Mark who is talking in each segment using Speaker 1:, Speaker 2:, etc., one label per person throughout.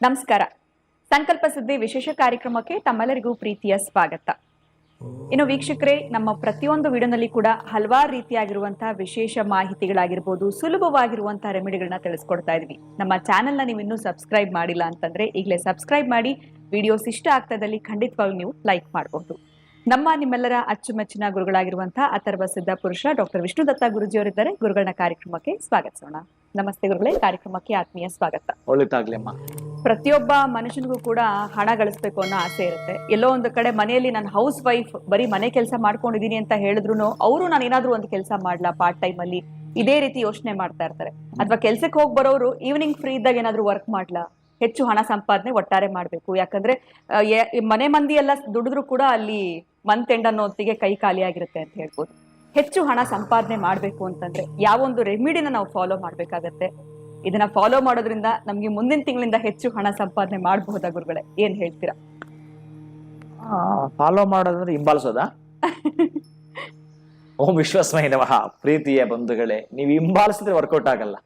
Speaker 1: ನಮಸ್ಕಾರ. ಸಂಕಲ್ಪ ಸುದ್ದಿ ವಿಶೇಷ ಕಾರ್ಯಕ್ರಮಕ್ಕೆ ತಮ್ಮೆಲ್ಲರಿಗೂ ಪ್ರೀತಿಯ ಸ್ವಾಗತ. ಇನ್ನು ವೀಕ್ಷಕರೇ, ನಮ್ಮ ಪ್ರತಿಯೊಂದು ವಿಡಿಯೋನಲ್ಲಿ ಕೂಡ ಹಲವಾರು ರೀತಿಯಾಗಿರುವಂತಹ ವಿಶೇಷ ಮಾಹಿತಿಗಳಾಗಿರ್ಬೋದು, ಸುಲಭವಾಗಿರುವಂತಹ ರೆಮಿಡಿಗಳನ್ನ ತಿಳಿಸ್ಕೊಡ್ತಾ ಇದ್ವಿ. ನಮ್ಮ ಚಾನೆಲ್ನ ನೀವು ಇನ್ನೂ ಸಬ್ಸ್ಕ್ರೈಬ್ ಮಾಡಿಲ್ಲ ಅಂತಂದ್ರೆ ಈಗಲೇ ಸಬ್ಸ್ಕ್ರೈಬ್ ಮಾಡಿ, ವಿಡಿಯೋಸ್ ಇಷ್ಟ ಆಗ್ತದಲ್ಲಿ ಖಂಡಿತವಾಗಿ ನೀವು ಲೈಕ್ ಮಾಡಬಹುದು ನಮ್ಮ ನಿಮ್ಮೆಲ್ಲರ ಅಚ್ಚುಮೆಚ್ಚಿನ ಗುರುಗಳಾಗಿರುವಂತಹ ಅಥರ್ವ ಸಿದ್ಧ ಪುರುಷ ಡಾಕ್ಟರ್ ವಿಷ್ಣು ದತ್ತ ಗುರುಜಿಯವರಿದ್ದಾರೆ. ಗುರುಗಳನ್ನ ಕಾರ್ಯಕ್ರಮಕ್ಕೆ ಸ್ವಾಗತಿಸೋಣ. ನಮಸ್ತೆ ಗುರುಗಳೇ. ಕಾರ್ಯಕ್ರಮಕ್ಕೆ ಆತ್ಮೀಯ ಸ್ವಾಗತ.
Speaker 2: ಒಳ್ಳೆ ಅಮ್ಮ
Speaker 1: ಪ್ರತಿಯೊಬ್ಬ ಮನುಷ್ಯನಿಗೂ ಕೂಡ ಹಣ ಗಳಿಸ್ಬೇಕು ಅನ್ನೋ ಆಸೆ ಇರುತ್ತೆ. ಎಲ್ಲೋ ಒಂದು ಕಡೆ ಮನೆಯಲ್ಲಿ ನಾನು ಹೌಸ್ ವೈಫ್ ಬರೀ ಮನೆ ಕೆಲಸ ಮಾಡ್ಕೊಂಡಿದೀನಿ ಅಂತ ಹೇಳಿದ್ರು ಅವರು ನಾನು ಏನಾದ್ರೂ ಒಂದು ಕೆಲಸ ಮಾಡ್ಲಾ ಪಾರ್ಟ್ ಟೈಮ್ ಅಲ್ಲಿ? ಇದೇ ರೀತಿ ಯೋಚನೆ ಮಾಡ್ತಾ ಇರ್ತಾರೆ. ಅಥವಾ ಕೆಲ್ಸಕ್ಕೆ ಹೋಗಿ ಬರೋರು ಈವ್ನಿಂಗ್ ಫ್ರೀ ಇದ್ದಾಗ ಏನಾದ್ರು ವರ್ಕ್ ಮಾಡ್ಲಾ? ಹೆಚ್ಚು ಹಣ ಸಂಪಾದನೆ ಒಟ್ಟಾರೆ ಮಾಡ್ಬೇಕು. ಯಾಕಂದ್ರೆ ಮನೆ ಮಂದಿ ಎಲ್ಲ ದುಡಿದ್ರು ಕೂಡ ಅಲ್ಲಿ ಮಂತ್ ಎಂಡ್ ಅನ್ನೋ ಹೊತ್ತಿಗೆ ಕೈ ಖಾಲಿ ಆಗಿರುತ್ತೆ ಅಂತ ಹೇಳ್ಬೋದು. ಹೆಚ್ಚು ಹಣ ಸಂಪಾದನೆ ಮಾಡಬೇಕು ಅಂತಂದ್ರೆ ಯಾವ ಒಂದು ರೆಮಿಡಿನ ನಾವು ಫಾಲೋ ಮಾಡ್ಬೇಕಾಗತ್ತೆ. ಇದನ್ನ ಫಾಲೋ ಮಾಡೋದ್ರಿಂದ ನಮ್ಗೆ ಮುಂದಿನ ತಿಂಗಳಿಂದ ಹೆಚ್ಚು ಹಣ ಸಂಪಾದನೆ ಮಾಡಬಹುದಾ ಗುರುಗಳೇ? ಏನ್ ಹೇಳ್ತೀರಾ?
Speaker 2: ಫಾಲೋ ಮಾಡೋದಂದ್ರೆ ಹಿಂಬಾಲಿಸೋದಾ? ಓಂ ವಿಶ್ವಸ್ಮಯ ನಮಃ. ಪ್ರೀತಿಯ ಬಂಧುಗಳೇ ನೀವು ಹಿಂಬಾಲಿಸಿದ್ರೆ ವರ್ಕೌಟ್ ಆಗಲ್ಲ.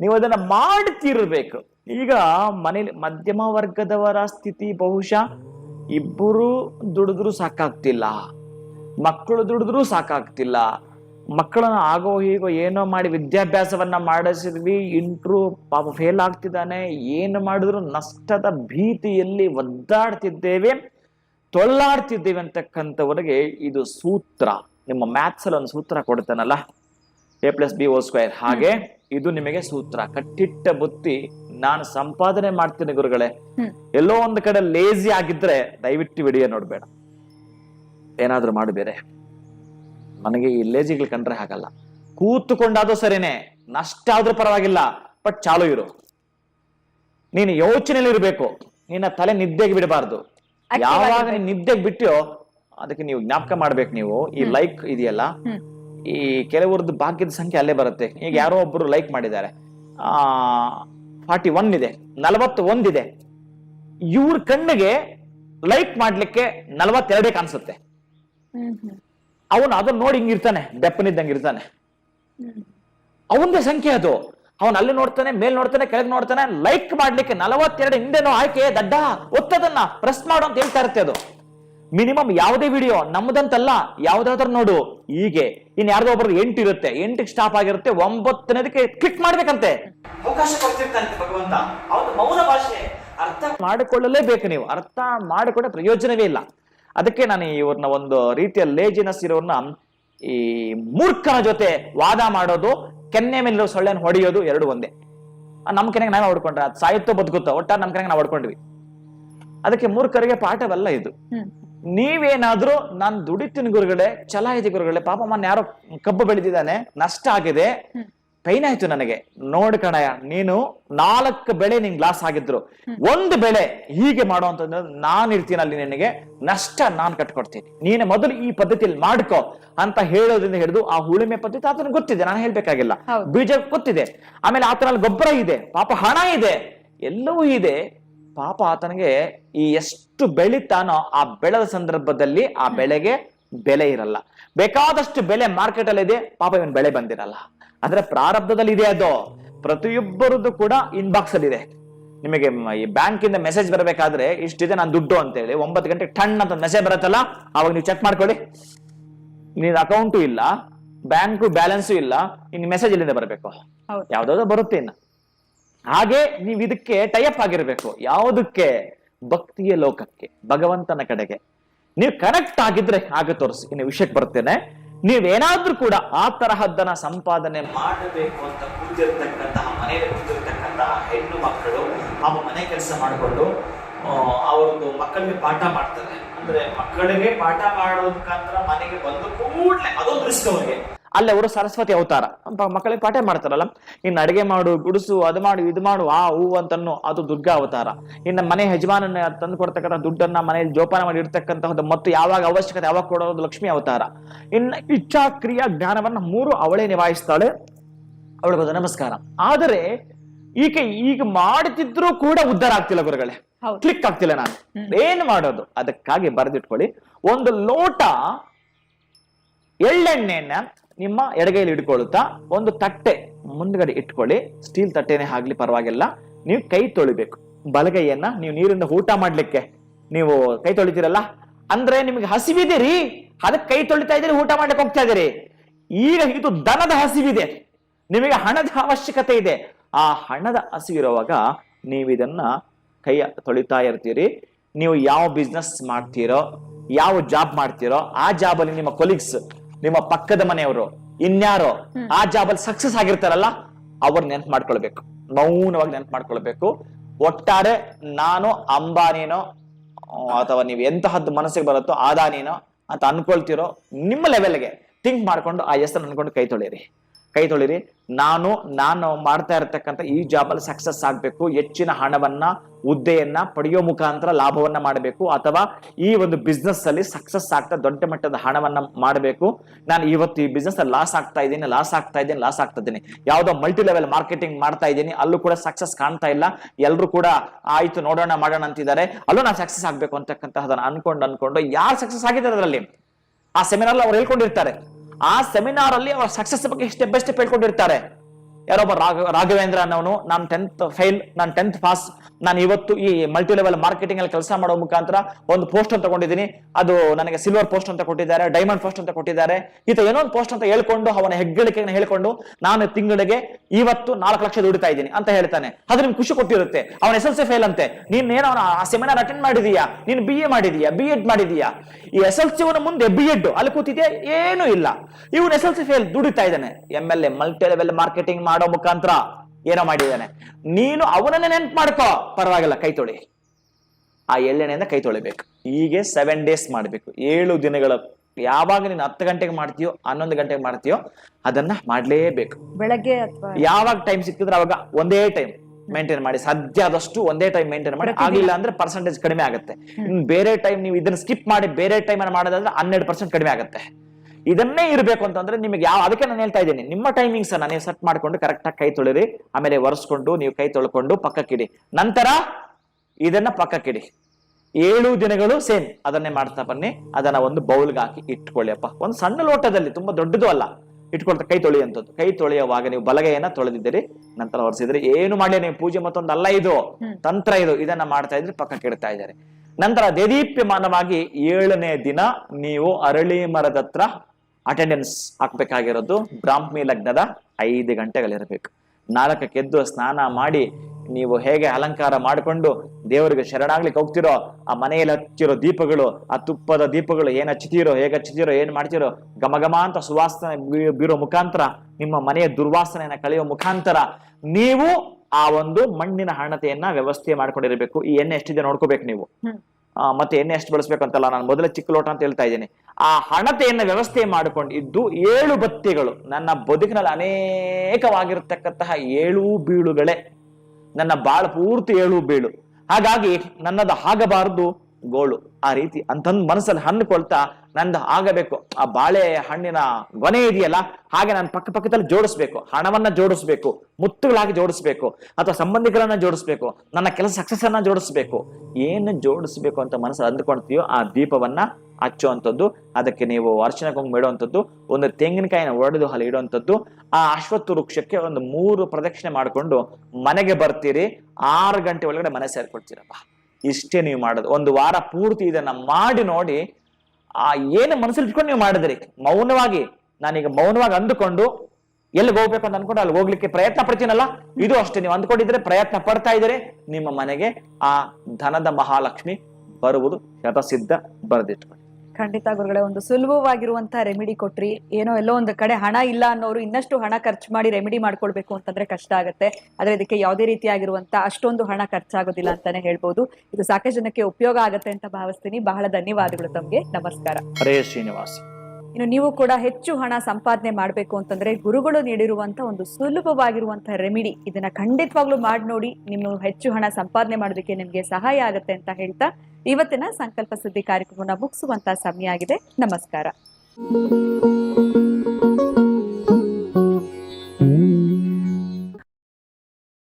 Speaker 2: ನೀವು ಅದನ್ನ ಮಾಡ್ತಿರ್ಬೇಕು. ಈಗ ಮನೇಲಿ ಮಧ್ಯಮ ವರ್ಗದವರ ಸ್ಥಿತಿ ಬಹುಶಃ ಇಬ್ಬರು ದುಡಿದ್ರು ಸಾಕಾಗ್ತಿಲ್ಲ. ಮಕ್ಕಳು ದುಡಿದ್ರು ಸಾಕಾಗ್ತಿಲ್ಲ. ಮಕ್ಕಳನ್ನ ಆಗೋ ಹೀಗೋ ಏನೋ ಮಾಡಿ ವಿದ್ಯಾಭ್ಯಾಸವನ್ನ ಮಾಡಿಸಿದ್ವಿ ಇಂಟ್ರು ಪಾಪ ಫೇಲ್ ಆಗ್ತಿದ್ದಾನೆ ಏನು ಮಾಡಿದ್ರು ನಷ್ಟದ ಭೀತಿಯಲ್ಲಿ ಒದ್ದಾಡ್ತಿದ್ದೇವೆ ತೊಳ್ಳಾಡ್ತಿದ್ದೇವೆ ಅಂತಕ್ಕಂಥವ್ರಿಗೆ ಇದು ಸೂತ್ರ. ನಿಮ್ಮ ಮ್ಯಾಥ್ಸ್ ಅಲ್ಲಿ ಒಂದು ಸೂತ್ರ ಕೊಡ್ತಾನಲ್ಲ A plus B whole square ಹಾಗೆ ಇದು ನಿಮಗೆ ಸೂತ್ರ. ಕಟ್ಟಿಟ್ಟ ಬುತ್ತಿ ನಾನು ಸಂಪಾದನೆ ಮಾಡ್ತೀನಿ ಗುರುಗಳೇ. ಎಲ್ಲೋ ಒಂದು ಕಡೆ ಲೇಜಿ ಆಗಿದ್ರೆ ದಯವಿಟ್ಟು ವಿಡಿಯೋ ನೋಡ್ಬೇಡ. ಏನಾದರೂ ಮಾಡಿ ಬೇರೆ. ನನಗೆ ಈ ಲೇಜಿಗಳು ಕಂಡ್ರೆ ಹಾಗಲ್ಲ. ಕೂತುಕೊಂಡಾದ್ರೂ ಸರಿನೇ ನಷ್ಟ ಆದ್ರೂ ಪರವಾಗಿಲ್ಲ ಬಟ್ ಚಾಲು ಇರು. ನೀನು ಯೋಚನೆಯಲ್ಲಿ ಇರಬೇಕು ನಿನ್ನ ತಲೆ ನಿದ್ದೆಗೆ ಬಿಡಬಾರ್ದು. ಯಾವಾಗ
Speaker 1: ನೀನು
Speaker 2: ನೀನ್ ನಿದ್ದೆಗೆ ಬಿಟ್ಟಿಯೋ ಅದಕ್ಕೆ ನೀವು ಜ್ಞಾಪಕ ಮಾಡ್ಬೇಕು ನೀವು. ಈ ಲೈಕ್ ಇದೆಯಲ್ಲ ಈ ಕೆಲವರದ್ದು ಭಾಗ್ಯದ ಸಂಖ್ಯೆ ಅಲ್ಲೇ ಬರುತ್ತೆ. ಈಗ ಯಾರೋ ಒಬ್ರು ಲೈಕ್ ಮಾಡಿದ್ದಾರೆ. ಆ ಫಾರ್ಟಿ ಒನ್ ಇದೆ ನಲವತ್ತು ಒಂದಿದೆ ಇವ್ರ ಕಣ್ಣಿಗೆ ಲೈಕ್ ಮಾಡ್ಲಿಕ್ಕೆ ನಲವತ್ತೆರಡೇ ಕಾಣಿಸುತ್ತೆ. ಅವನು ಅದನ್ನ ನೋಡಿ ಹಿಂಗಿರ್ತಾನೆ ಬೆಪ್ಪನಿದ್ದಂಗೆ ಇರ್ತಾನೆ. ಅವನದೇ ಸಂಖ್ಯೆ ಅದು. ಅವನ್ ಅಲ್ಲಿ ನೋಡ್ತಾನೆ ಮೇಲ್ ನೋಡ್ತಾನೆ ಕೆಳಗೆ ನೋಡ್ತಾನೆ ಲೈಕ್ ಮಾಡ್ಲಿಕ್ಕೆ ನಲವತ್ತೆರಡು ಹಿಂದೆನೋ ಆಯ್ಕೆ ದಡ್ಡ ಒತ್ತದನ್ನ ಪ್ರೆಸ್ ಮಾಡು ಅಂತ ಹೇಳ್ತಾ ಇರುತ್ತೆ ಅದು. ಮಿನಿಮಮ್ ಯಾವುದೇ ವಿಡಿಯೋ ನಮ್ಮದಂತಲ್ಲ ಯಾವ್ದಾದ್ರು ನೋಡು. ಹೀಗೆ ಇನ್ ಯಾರ್ದೋ ಒಬ್ರು ಎಂಟು ಇರುತ್ತೆ ಎಂಟಿಗೆ ಸ್ಟಾಪ್ ಆಗಿರುತ್ತೆ ಒಂಬತ್ತನೇದಕ್ಕೆ ಕ್ಲಿಕ್ ಮಾಡ್ಬೇಕಂತೆ. ಅವಕಾಶ ಕೊಡ್ತಿರ್ತಾನೆ ಭಗವಂತ. ಅವನ ಮೌನ ಭಾಷೆ. ಅರ್ಥ ಮಾಡಿಕೊಳ್ಳಲೇಬೇಕು ನೀವು. ಅರ್ಥ ಮಾಡಿಕೊಂಡ ಪ್ರಯೋಜನವೇ ಇಲ್ಲ. ಅದಕ್ಕೆ ನಾನು ಇವ್ರನ್ನ ಒಂದು ರೀತಿಯ ಲೇಜಿನಸ್ ಇರೋರ್ನ ಈ ಮೂರ್ಖನ ಜೊತೆ ವಾದ ಮಾಡೋದು ಕೆನ್ನೆ ಮೇಲೆ ಸೊಳ್ಳೆನ ಹೊಡೆಯೋದು ಎರಡು ಒಂದೇ. ನಮ್ಮ ನಮ್ ಕೆನೆಗೆ ನಾವೇ ಹೊಡ್ಕೊಂಡ್ರೆ ಅದು ಸಾಯುತ್ತೋ ಬದುಕುತ್ತೋ ಒಟ್ಟಾರೆ ನಮ್ಮ ಕೆನೆಗೆ ನಾವು ಹೊಡ್ಕೊಂಡ್ವಿ. ಅದಕ್ಕೆ ಮೂರ್ಖರಿಗೆ ಪಾಠವಲ್ಲ ಇದು. ನೀವೇನಾದ್ರೂ ನಾನು ದುಡಿತಿನ ಗುರುಗಳೇ ಛಲ ಇದೆ ಗುರುಗಳೇ ಪಾಪ ಮೊನ್ನೆ ಯಾರೋ ಕಬ್ಬು ಬೆಳೆದಿದ್ದಾನೆ ನಷ್ಟ ಆಗಿದೆ. ಪೈನ್ ಆಯ್ತು ನನಗೆ. ನೋಡ್ ಕಣಯ್ಯ ನೀನು ನಾಲ್ಕು ಬೆಳೆ ನಿನ್ ಲಾಸ್ ಆಗಿದ್ರು ಒಂದು ಬೆಳೆ ಹೀಗೆ ಮಾಡುವಂತಂದ್ರೆ ನಾನ್ ಇರ್ತೀನಿ ಅಲ್ಲಿ ನಿನಗೆ ನಷ್ಟ ನಾನ್ ಕಟ್ಕೊಡ್ತೀನಿ. ನೀನು ಮೊದಲು ಈ ಪದ್ಧತಿಯಲ್ಲಿ ಮಾಡ್ಕೋ ಅಂತ ಹೇಳೋದ್ರಿಂದ ಹಿಡಿದು ಆ ಉಳುಮೆ ಪದ್ಧತಿ ಆತನ ಗೊತ್ತಿದೆ ನಾನು ಹೇಳ್ಬೇಕಾಗಿಲ್ಲ. ಬೀಜ ಗೊತ್ತಿದೆ. ಆಮೇಲೆ ಆತನಲ್ಲಿ ಗೊಬ್ಬರ ಇದೆ ಪಾಪ ಹಣ ಇದೆ ಎಲ್ಲವೂ ಇದೆ. ಪಾಪ ಆತನಿಗೆ ಈ ಎಷ್ಟು ಬೆಳಿತಾನೋ ಆ ಬೆಳೆದ ಸಂದರ್ಭದಲ್ಲಿ ಆ ಬೆಳೆಗೆ ಬೆಲೆ ಇರಲ್ಲ. ಬೇಕಾದಷ್ಟು ಬೆಲೆ ಮಾರ್ಕೆಟ್ ಅಲ್ಲಿ ಇದೆ ಪಾಪ ಇವನ್ ಬೆಳೆ ಬಂದಿರಲ್ಲ. ಅಂದ್ರೆ ಪ್ರಾರಬ್ಧದಲ್ಲಿ ಇದೆ ಅದು. ಪ್ರತಿಯೊಬ್ಬರದ್ದು ಕೂಡ ಇನ್ಬಾಕ್ಸ್ ಅಲ್ಲಿ ಇದೆ ನಿಮಗೆ ಈ ಬ್ಯಾಂಕ್ ಇಂದ ಮೆಸೇಜ್ ಬರಬೇಕಾದ್ರೆ ಇಷ್ಟಿದೆ ನಾನು ದುಡ್ಡು ಅಂತ ಹೇಳಿ ಒಂಬತ್ತು ಗಂಟೆ ಟನ್ ಅಂತ ಮೆಸೇಜ್ ಬರುತ್ತಲ್ಲ ಅವಾಗ ನೀವು ಚೆಕ್ ಮಾಡ್ಕೊಳ್ಳಿ. ನಿನ್ನ ಅಕೌಂಟು ಇಲ್ಲ ಬ್ಯಾಂಕು ಬ್ಯಾಲೆನ್ಸು ಇಲ್ಲ ಇನ್ನು ಮೆಸೇಜ್ ಇಲ್ಲಿಂದ ಬರಬೇಕು? ಯಾವ್ದಾದ್ರು ಬರುತ್ತೆ ಇನ್ನು. ಹಾಗೆ ನೀವು ಇದಕ್ಕೆ ಟೈಅಪ್ ಆಗಿರ್ಬೇಕು ಯಾವುದಕ್ಕೆ? ಭಕ್ತಿಯ ಲೋಕಕ್ಕೆ ಭಗವಂತನ ಕಡೆಗೆ. ನೀವು ಕನೆಕ್ಟ್ ಆಗಿದ್ರೆ ಹಾಗೆ ತೋರಿಸಿ ಇನ್ನು ವಿಷಯಕ್ಕೆ ಬರ್ತೇನೆ. ನೀವೇನಾದ್ರೂ ಕೂಡ ಆ ತರಹದ್ದನ್ನ ಸಂಪಾದನೆ ಮಾಡಬೇಕು ಅಂತ ಕೂತಿರ್ತಕ್ಕಂತಹ ಮನೆಯಲ್ಲಿ ಕೂತಿರ್ತಕ್ಕಂತಹ ಹೆಣ್ಣು ಮಕ್ಕಳು, ಪಾಪ ಮನೆ ಕೆಲಸ ಮಾಡಿಕೊಂಡು ಅವರೊಂದು ಮಕ್ಕಳಿಗೆ ಪಾಠ ಮಾಡ್ತಾರೆ. ಅಂದ್ರೆ ಮಕ್ಕಳಿಗೆ ಪಾಠ ಮಾಡೋದಕ್ಕಂತ ಮನೆಗೆ ಬಂದು ಕೂಡಲೇ ಅದೊಂದು ರಿಸ್ಕ್ ಅವ್ರಿಗೆ. ಅಲ್ಲಿ ಅವರು ಸರಸ್ವತಿ ಅವತಾರ ಅಂತ ಮಕ್ಕಳಿಗೆ ಪಾಠ ಮಾಡ್ತಾರಲ್ಲ? ಇನ್ನು ಅಡಿಗೆ ಮಾಡು ಗುಡಿಸು ಅದು ಮಾಡು ಇದು ಮಾಡು ಆ ಹೂ ಅಂತನ್ನು ಅದು ದುರ್ಗಾ ಅವತಾರ. ಇನ್ನು ಮನೆ ಯಜಮಾನನ ತಂದು ಕೊಡ್ತಕ್ಕಂಥ ದುಡ್ಡನ್ನ ಮನೆಯಲ್ಲಿ ಜೋಪಾನ ಮಾಡಿ ಇರ್ತಕ್ಕಂತಹದ್ದು ಮತ್ತು ಯಾವಾಗ ಅವಶ್ಯಕತೆ ಯಾವಾಗ ಕೊಡೋದು ಲಕ್ಷ್ಮಿ ಅವತಾರ. ಇನ್ನು ಇಚ್ಛಾ ಕ್ರಿಯಾ ಜ್ಞಾನವನ್ನ ಮೂರು ಅವಳೇ ನಿಭಾಯಿಸ್ತಾಳೆ. ಅವಳಿಗೆ ನಮಸ್ಕಾರ. ಆದರೆ ಈಕೆ ಈಗ ಮಾಡ್ತಿದ್ರು ಕೂಡ ಉದ್ಧಾರ ಆಗ್ತಿಲ್ಲ ಗುರುಗಳೇ. ಕ್ಲಿಕ್ ಆಗ್ತಿಲ್ಲ ನಾನು. ಏನ್ ಮಾಡೋದು? ಅದಕ್ಕಾಗಿ ಬರೆದಿಟ್ಕೊಳ್ಳಿ. ಒಂದು ಲೋಟ ಎಳ್ಳೆಣ್ಣೆಯನ್ನ ನಿಮ್ಮ ಎಡಗೈಲಿ ಇಟ್ಕೊಳ್ಳುತ್ತಾ ಒಂದು ತಟ್ಟೆ ಮುಂದ್ಗಡೆ ಇಟ್ಕೊಳ್ಳಿ. ಸ್ಟೀಲ್ ತಟ್ಟೆನೇ ಆಗ್ಲಿ ಪರವಾಗಿಲ್ಲ. ನೀವು ಕೈ ತೊಳಿಬೇಕು. ಬಲಗೈಯನ್ನ ನೀವು ನೀರಿಂದ ಊಟ ಮಾಡ್ಲಿಕ್ಕೆ. ನೀವು ಕೈ ತೊಳಿತೀರಲ್ಲ? ಅಂದ್ರೆ ನಿಮಗೆ ಹಸಿವಿದೆ ಅದಕ್ಕೆ ಕೈ ತೊಳಿತಾ ಇದ್ದೀರಿ, ಊಟ ಮಾಡ್ಲಿಕ್ಕೆ ಹೋಗ್ತಾ ಇದ್ದೀರಿ. ಈಗ ಇದು ದನದ ಹಸಿವಿದೆ. ನಿಮಗೆ ಹಣದ ಅವಶ್ಯಕತೆ ಇದೆ. ಆ ಹಣದ ಹಸಿವಿರುವಾಗ ನೀವು ಇದನ್ನ ಕೈ ತೊಳಿತಾ ಇರ್ತೀರಿ. ನೀವು ಯಾವ ಬಿಸ್ನೆಸ್ ಮಾಡ್ತೀರೋ, ಯಾವ ಜಾಬ್ ಮಾಡ್ತೀರೋ, ಆ ಜಾಬ್ ಅಲ್ಲಿ ನಿಮ್ಮ ಕೊಲೀಗ್ಸ್ ನಿಮ್ಮ ಪಕ್ಕದ ಮನೆಯವರು ಇನ್ಯಾರೋ ಆ ಜಾಬ್ ಅಲ್ಲಿ ಸಕ್ಸಸ್ ಆಗಿರ್ತಾರಲ್ಲ ಅವ್ರು ನೆನ್ಪು ಮಾಡ್ಕೊಳ್ಬೇಕು. ಮೌನವಾಗಿ ನೆನ್ಪು ಮಾಡ್ಕೊಳ್ಬೇಕು. ಒಟ್ಟಾರೆ ನಾನು ಅಂಬಾನಿನೋ ಅಥವಾ ನೀವು ಎಂತಹದ್ದು ಮನಸ್ಸಿಗೆ ಬರುತ್ತೋ ಆದಾನಿನೋ ಅಂತ ಅನ್ಕೊಳ್ತಿರೋ ನಿಮ್ಮ ಲೆವೆಲ್ಗೆ ಥಿಂಕ್ ಮಾಡ್ಕೊಂಡು ಆ ಹೆಸರು ಅನ್ಕೊಂಡು ಕೈ ತೊಳಿರಿ ಕೈ ತೊಳಿರಿ. ನಾನು ನಾನು ಮಾಡ್ತಾ ಇರತಕ್ಕಂಥ ಈ ಜಾಬಲ್ಲಿ ಸಕ್ಸಸ್ ಆಗ್ಬೇಕು. ಹೆಚ್ಚಿನ ಹಣವನ್ನ, ಹುದ್ದೆಯನ್ನ ಪಡೆಯೋ ಮುಖಾಂತರ ಲಾಭವನ್ನ ಮಾಡಬೇಕು. ಅಥವಾ ಈ ಒಂದು ಬಿಸ್ನೆಸ್ ಅಲ್ಲಿ ಸಕ್ಸಸ್ ಆಗ್ತಾ ದೊಡ್ಡ ಮಟ್ಟದ ಹಣವನ್ನ ಮಾಡಬೇಕು. ನಾನು ಇವತ್ತು ಈ ಬಿಸ್ನೆಸ್ ಲಾಸ್ ಆಗ್ತಾ ಇದ್ದೀನಿ ಲಾಸ್ ಆಗ್ತಾ ಇದ್ದೀನಿ ಲಾಸ್ ಆಗ್ತಾ ಇದ್ದೀನಿ. ಯಾವುದೋ ಮಲ್ಟಿ ಲೆವೆಲ್ ಮಾರ್ಕೆಟಿಂಗ್ ಮಾಡ್ತಾ ಇದ್ದೀನಿ. ಅಲ್ಲೂ ಕೂಡ ಸಕ್ಸಸ್ ಕಾಣ್ತಾ ಇಲ್ಲ. ಎಲ್ಲರೂ ಕೂಡ, ಆಯ್ತು, ನೋಡೋಣ, ಮಾಡೋಣ ಅಂತಿದ್ದಾರೆ. ಅಲ್ಲೂ ನಾನು ಸಕ್ಸಸ್ ಆಗ್ಬೇಕು ಅಂತಕ್ಕಂತಹದನ್ನ ಅನ್ಕೊಂಡು ಅನ್ಕೊಂಡು ಯಾರು ಸಕ್ಸಸ್ ಆಗಿದ್ದಾರೆ ಅದರಲ್ಲಿ? ಆ ಸೆಮಿನಾರ್ ಅವ್ರು ಹೇಳ್ಕೊಂಡಿರ್ತಾರೆ. ಆ ಸೆಮಿನಾರ್ ಅಲ್ಲಿ ಅವರ ಸಕ್ಸಸ್ ಬಗ್ಗೆ ಸ್ಟೆಪ್ ಬೈ ಸ್ಟೆಪ್ ಹೇಳ್ಕೊಂಡಿರ್ತಾರೆ. ಯಾರೊಬ್ಬ ರಾಘ, ರಾಘವೇಂದ್ರ ಅನ್ನೋನು ನಾನು ಟೆಂತ್ ಫೈಲ್ ನಾನು ಟೆಂತ್ ಪಾಸ್ ನಾನು ಇವತ್ತು ಈ ಮಲ್ಟಿ ಲೆವೆಲ್ ಮಾರ್ಕೆಟಿಂಗ್ ಅಲ್ಲಿ ಕೆಲಸ ಮಾಡೋ ಮುಖಾಂತರ ಒಂದು ಪೋಸ್ಟ್ ಅಂತ ತಗೊಂಡಿದ್ದೀನಿ. ಅದು ನನಗೆ ಸಿಲ್ವರ್ ಪೋಸ್ಟ್ ಅಂತ ಕೊಟ್ಟಿದ್ದಾರೆ ಡೈಮಂಡ್ ಪೋಸ್ಟ್ ಅಂತ ಕೊಟ್ಟಿದ್ದಾರೆ. ಈತ ಏನೋ ಒಂದು ಪೋಸ್ಟ್ ಅಂತ ಹೇಳ್ಕೊಂಡು ಅವನ ಹೆಗ್ಗಳಿಕೆಯನ್ನು ಹೇಳ್ಕೊಂಡು ನಾನು ತಿಂಗಳಿಗೆ ಇವತ್ತು ನಾಲ್ಕು ಲಕ್ಷ ದುಡಿತಾ ಇದ್ದೀನಿ ಅಂತ ಹೇಳ್ತಾನೆ. ಅದು ನಿಮ್ಗೆ ಖುಷಿ ಕೊಟ್ಟಿರುತ್ತೆ. ಅವನ ಎಸ್ ಎಲ್ ಸಿ ಫೇಲ್ ಅಂತೆ. ನೀನ್ ಏನೋ ಆ ಸೆಮಿನಾರ್ ಅಟೆಂಡ್ ಮಾಡಿದೀಯಾ? ನೀನು ಬಿ ಎ ಮಾಡಿದೀಯಾ? ಬಿ ಎಡ್ ಮಾಡಿದೀಯಾ? ಈ ಎಸ್ ಎಲ್ ಸಿ ಮುಂದೆ ಬಿ ಎಡ್ ಅಲ್ಲಿ ಕೂತಿದ್ಯಾ? ಏನೂ ಇಲ್ಲ. ಇವನು ಎಸ್ ಎಲ್ ಸಿ ಫೇಲ್ ದುಡಿತಾ ಇದ್ದಾನೆ. M L A multi level marketing ಮಾಡೋ ಮುಖಾಂತರ ಏನೋ ಮಾಡಿದ್ದಾನೆ. ನೀನು ಅವನನ್ನೇ ನೆನ್ಪು ಮಾಡ್ಕೋ. ಪರವಾಗಿಲ್ಲ ಕೈ ತೊಳಿ. ಆ ಎಳ್ಳೆಣ್ಣೆಯಿಂದ ಕೈ ತೊಳಿಬೇಕು. ಹೀಗೆ ಸೆವೆನ್ ಡೇಸ್ ಮಾಡಬೇಕು. ಏಳು ದಿನಗಳ ಯಾವಾಗ ನೀನು ಹತ್ತು ಗಂಟೆಗೆ ಮಾಡ್ತೀಯೋ ಹನ್ನೊಂದು ಗಂಟೆಗೆ ಮಾಡ್ತೀಯೋ ಅದನ್ನ ಮಾಡ್ಲೇಬೇಕು.
Speaker 1: ಬೆಳಗ್ಗೆ ಅಥವಾ?
Speaker 2: ಯಾವಾಗ ಟೈಮ್ ಸಿಕ್ಕಿದ್ರೆ ಅವಾಗ ಒಂದೇ ಟೈಮ್ ಮೇಂಟೈನ್ ಮಾಡಿ. ಸಾಧ್ಯ ಆದಷ್ಟು ಒಂದೇ ಟೈಮ್ ಮೇಂಟೈನ್ ಮಾಡಿ. ಆಗಿಲ್ಲ ಅಂದ್ರೆ ಪರ್ಸೆಂಟೇಜ್ ಕಡಿಮೆ ಆಗುತ್ತೆ. ಇನ್ನು ಬೇರೆ ಟೈಮ್ ನೀವು ಇದನ್ನ ಸ್ಕಿಪ್ ಮಾಡಿ ಬೇರೆ ಟೈಮ್ ಅನ್ನ ಮಾಡೋದಾದ್ರೆ ಹನ್ನೆರಡು ಪರ್ಸೆಂಟ್ ಕಡಿಮೆ ಆಗುತ್ತೆ. ಇದನ್ನೇ ಇರಬೇಕು ಅಂತಂದ್ರೆ ನಿಮಗೆ ಯಾವ ಅದಕ್ಕೆ ನಾನು ಹೇಳ್ತಾ ಇದ್ದೀನಿ. ನಿಮ್ಮ ಟೈಮಿಂಗ್ಸ್ ಅನ್ನ ನೀವು ಸೆಟ್ ಮಾಡ್ಕೊಂಡು ಕರೆಕ್ಟ್ ಆಗಿ ಕೈ ತೊಳಿರಿ. ಆಮೇಲೆ ಒರೆಸ್ಕೊಂಡು ನೀವು ಕೈ ತೊಳ್ಕೊಂಡು ಪಕ್ಕಕ್ಕಿಡಿ ನಂತರ ಇದನ್ನ ಪಕ್ಕಕ್ಕಿಡಿ ಏಳು ದಿನಗಳು ಸೇಮ್ ಅದನ್ನೇ ಮಾಡ್ತಾ ಬನ್ನಿ. ಅದನ್ನ ಒಂದು ಬೌಲ್ಗೆ ಹಾಕಿ ಇಟ್ಕೊಳ್ಳಿ ಅಪ್ಪ. ಒಂದು ಸಣ್ಣ ಲೋಟದಲ್ಲಿ ತುಂಬಾ ದೊಡ್ಡದು ಅಲ್ಲ. ಇಟ್ಕೊಳ್ತಾ ಕೈ ತೊಳೆಯುವಂಥದ್ದು ಕೈ ತೊಳೆಯುವಾಗ ನೀವು ಬಲಗೈಯನ್ನ ತೊಳೆದಿದ್ದೀರಿ. ನಂತರ ಒರೆಸಿದ್ರಿ ಏನು ಮಾಡಲಿ ನೀವು? ಪೂಜೆ ಮತ್ತೊಂದು ಅಲ್ಲ ಇದು. ತಂತ್ರ ಇದು. ಇದನ್ನ ಮಾಡ್ತಾ ಇದ್ರೆ ಪಕ್ಕಕ್ಕೆ ಇಡ್ತಾ ಇದ್ದಾರೆ. ನಂತರ ದೇದೀಪ್ಯಮಾನವಾಗಿ ಏಳನೇ ದಿನ ನೀವು ಅರಳಿ ಮರದ ಹತ್ರ ಅಟೆಂಡೆನ್ಸ್ ಹಾಕ್ಬೇಕಾಗಿರೋದು ಬ್ರಾಹ್ಮಿ ಲಗ್ನದ ಐದು ಗಂಟೆಗಳಿರಬೇಕು. ನಾಲ್ಕಕ್ಕೆದ್ದು ಸ್ನಾನ ಮಾಡಿ ನೀವು ಹೇಗೆ ಅಲಂಕಾರ ಮಾಡಿಕೊಂಡು ದೇವರಿಗೆ ಶರಣಾಗ್ಲಿಕ್ಕೆ ಹೋಗ್ತಿರೋ, ಆ ಮನೆಯಲ್ಲಿ ಹಚ್ಚಿರೋ ದೀಪಗಳು, ಆ ತುಪ್ಪದ ದೀಪಗಳು ಏನ್ ಹಚ್ಚಿತೀರೋ ಹೇಗೆ ಹಚ್ಚಿತೀರೋ ಏನ್ ಮಾಡ್ತಿರೋ, ಘಮ ಅಂತ ಸುವಾಸನೆ ಬೀರೋ ಮುಖಾಂತರ, ನಿಮ್ಮ ಮನೆಯ ದುರ್ವಾಸನೆಯನ್ನ ಕಳೆಯೋ ಮುಖಾಂತರ ನೀವು ಆ ಒಂದು ಮಣ್ಣಿನ ಹಣತೆಯನ್ನ ವ್ಯವಸ್ಥೆ ಮಾಡ್ಕೊಂಡಿರ್ಬೇಕು. ಈ ಎಣ್ಣೆ ಎಷ್ಟಿದೆ ನೋಡ್ಕೋಬೇಕು ನೀವು. ಮತ್ತೆ ಎಣ್ಣೆ ಎಷ್ಟು ಬಳಸ್ಬೇಕಂತಲ್ಲ, ನಾನು ಮೊದಲ ಚಿಕ್ಕ ಲೋಟ ಅಂತ ಹೇಳ್ತಾ ಇದ್ದೇನೆ. ಆ ಹಣತೆಯನ್ನ ವ್ಯವಸ್ಥೆ ಮಾಡಿಕೊಂಡು ಇದ್ದು ಏಳು ಬತ್ತಿಗಳು. ನನ್ನ ಬದುಕಿನಲ್ಲಿ ಅನೇಕವಾಗಿರ್ತಕ್ಕಂತಹ ಏಳು ಬೀಳುಗಳೇ. ನನ್ನ ಬಾಳ ಪೂರ್ತಿ ಏಳು ಬೀಳು. ಹಾಗಾಗಿ ನನ್ನದು ಆಗಬಾರದು ಗೋಳು ಆ ರೀತಿ ಅಂತಂದ್ ಮನಸ್ಸಲ್ಲಿ ಹಣ್ಣುಕೊಳ್ತಾ ನಂದು ಆಗಬೇಕು. ಆ ಬಾಳೆ ಹಣ್ಣಿನ ಗೊನೆ ಇದೆಯಲ್ಲ, ಹಾಗೆ ನಾನು ಪಕ್ಕ ಪಕ್ಕದಲ್ಲಿ ಜೋಡಿಸ್ಬೇಕು. ಹಣವನ್ನ ಜೋಡಿಸ್ಬೇಕು, ಮುತ್ತುಗಳಾಗಿ ಜೋಡಿಸ್ಬೇಕು, ಅಥವಾ ಸಂಬಂಧಿಗಳನ್ನ ಜೋಡಿಸ್ಬೇಕು, ನನ್ನ ಕೆಲಸ ಸಕ್ಸಸ್ ಅನ್ನ ಜೋಡಿಸ್ಬೇಕು. ಏನು ಜೋಡಿಸ್ಬೇಕು ಅಂತ ಮನಸ್ಸಲ್ಲಿ ಅಂದ್ಕೊಳ್ತೀಯೋ ಆ ದೀಪವನ್ನ ಹಚ್ಚುವಂಥದ್ದು ಅದಕ್ಕೆ ನೀವು ಅರ್ಚನೆ ಕೊಂಗ್ ಇಡುವಂಥದ್ದು, ಒಂದು ತೆಂಗಿನಕಾಯಿನ ಒಡೆದು ಅಲ್ಲಿ ಇಡುವಂಥದ್ದು, ಆ ಅಶ್ವತ್ಥ ವೃಕ್ಷಕ್ಕೆ ಒಂದು ಮೂರು ಪ್ರದಕ್ಷಿಣೆ ಮಾಡಿಕೊಂಡು ಮನೆಗೆ ಬರ್ತೀರಿ, ಆರು ಗಂಟೆ ಒಳಗಡೆ ಮನೆ ಸೇರ್ಕೊಳ್ತೀರಪ್ಪ ಇಷ್ಟೇ ನೀವು ಮಾಡೋದು, ಒಂದು ವಾರ ಪೂರ್ತಿ ಇದನ್ನ ಮಾಡಿ ನೋಡಿ, ಆ ಏನು ಮನಸ್ಸಲ್ಲಿ ಇಟ್ಕೊಂಡು ನೀವು ಮಾಡಿದ್ರಿ. ಮೌನವಾಗಿ, ನಾನೀಗ ಮೌನವಾಗಿ ಅಂದುಕೊಂಡು, ಎಲ್ಲಿಗೆ ಹೋಗ್ಬೇಕು ಅಂತ ಅನ್ಕೊಂಡು ಅಲ್ಲಿ ಹೋಗ್ಲಿಕ್ಕೆ ಪ್ರಯತ್ನ ಪಡ್ತೀನಲ್ಲ? ಇದು ಅಷ್ಟೇ, ನೀವು ಅಂದ್ಕೊಂಡಿದ್ರೆ ಪ್ರಯತ್ನ ಪಡ್ತಾ ಇದ್ರೆ ನಿಮ್ಮ ಮನೆಗೆ ಆ ಧನದ ಮಹಾಲಕ್ಷ್ಮಿ ಬರುವುದು ಶತಸಿದ್ಧ ಬರೆದಿಟ್ಕೊಳ್ಳಿ.
Speaker 1: ಖಂಡಿತ ಗುರುಗಳೇ, ಒಂದು ಸುಲಭವಾಗಿರುವಂತಹ ರೆಮಿಡಿ ಕೊಟ್ರಿ. ಏನೋ ಎಲ್ಲೋ ಒಂದು ಕಡೆ ಹಣ ಇಲ್ಲ ಅನ್ನೋರು ಇನ್ನಷ್ಟು ಹಣ ಖರ್ಚು ಮಾಡಿ ರೆಮಿಡಿ ಮಾಡ್ಕೊಳ್ಬೇಕು ಅಂತಂದ್ರೆ ಕಷ್ಟ ಆಗುತ್ತೆ. ಆದ್ರೆ ಇದಕ್ಕೆ ಯಾವುದೇ ರೀತಿಯಾಗಿರುವಂತಹ ಅಷ್ಟೊಂದು ಹಣ ಖರ್ಚಾಗೋದಿಲ್ಲ ಅಂತಾನೆ ಹೇಳ್ಬೋದು. ಇದು ಸಾಕಷ್ಟು ಜನಕ್ಕೆ ಉಪಯೋಗ ಆಗುತ್ತೆ ಅಂತ ಭಾವಿಸ್ತೀನಿ. ಬಹಳ ಧನ್ಯವಾದಗಳು ತಮ್ಗೆ. ನಮಸ್ಕಾರ.
Speaker 2: ಹರೇ ಶ್ರೀನಿವಾಸ್.
Speaker 1: ಇನ್ನು ನೀವು ಕೂಡ ಹೆಚ್ಚು ಹಣ ಸಂಪಾದನೆ ಮಾಡಬೇಕು ಅಂತಂದ್ರೆ ಗುರುಗಳು ನೀಡಿರುವಂತ ಒಂದು ಸುಲಭವಾಗಿರುವಂತಹ ರೆಮಿಡಿ ಇದನ್ನ ಖಂಡಿತವಾಗ್ಲೂ ಮಾಡಿ ನೋಡಿ ನಿಮ್ಮ ಹೆಚ್ಚು ಹಣ ಸಂಪಾದನೆ ಮಾಡೋದಕ್ಕೆ ನಿಮ್ಗೆ ಸಹಾಯ ಆಗುತ್ತೆ ಅಂತ ಹೇಳ್ತಾ ಇವತ್ತಿನ ಸಂಕಲ್ಪ ಸುದ್ದಿ ಕಾರ್ಯಕ್ರಮನ ಮುಗಿಸುವಂತ ಸಮಯ ಆಗಿದೆ. ನಮಸ್ಕಾರ.